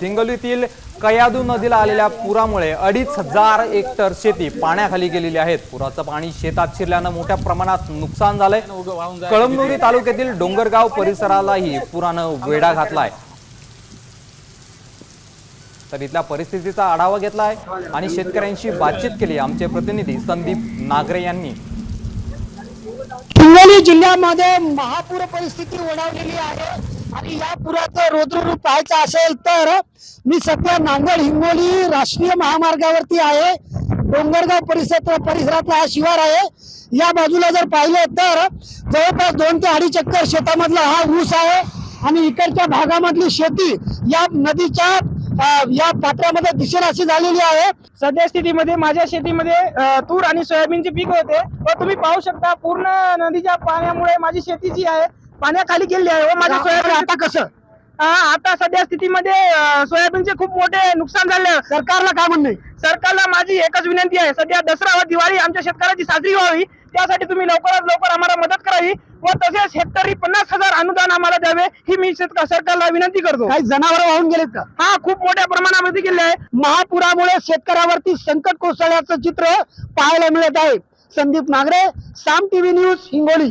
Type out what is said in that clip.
आहेत हिंगोलीतील कयादू नदीला आलेल्या पुरामुळे अडीच हजार हेक्टर शेती पाण्याखाली गेलेली आहेत. पुराचं पाणी शेतात शिरल्यानं मोठ्या प्रमाणात नुकसान झालंय. कळमनुरी तालुक्यातील डोंगरगाव परिसरालाही पुरानं वेढा घातलाय. तर इथल्या परिस्थितीचा आढावा घेतला आहे आणि शेतकऱ्यांशी बातचीत केली आमचे प्रतिनिधी संदीप नागरे यांनी. हिंगोली जिल्ह्यामध्ये महापूर परिस्थिती ओढावलेली आहे. आणि या पुराचं रौद्ररूप पाहायचं असेल तर मी सध्या नांगड हिंगोली राष्ट्रीय महामार्गावरती आहे. डोंगरगाव परिसर परिसरातला हा शिवार आहे. या बाजूला जर पाहिलं तर जवळपास दोन ते अडीच एकर शेतामधला हा ऊस आहे आणि इकडच्या भागामधली शेती या नदीच्या या पात्रामध्ये दिसेल अशी झालेली आहे. सध्या स्थितीमध्ये माझ्या शेतीमध्ये तूर आणि सोयाबीनचे पीक होते. व तुम्ही पाहू शकता पूर्ण नदीच्या पाण्यामुळे माझी शेती जी आहे पाण्याखाली गेली आहे. व माझ्या सोयाबीन आता कसं? आता सध्या स्थितीमध्ये सोयाबीनचे खूप मोठे नुकसान झाले. सरकारला काय म्हणणं? सरकारला माझी एकच विनंती आहे. सध्या दसरा व दिवाळी आमच्या शेतकऱ्याची साजरी व्हावी. त्यासाठी तुम्ही लवकरात लवकर आम्हाला मदत करावी व तसेच हेक्टरी पन्नास हजार अनुदान आम्हाला द्यावे ही मी सरकारला विनंती करतो. काही जनावर वाहून गेलेत का? हा खूप मोठ्या प्रमाणामध्ये गेले आहे. महापुरामुळे शेतकऱ्यावरती संकट कोसळल्याचं चित्र पाहायला मिळत आहे. Sandeep Nagare Saam TV news Hingoli.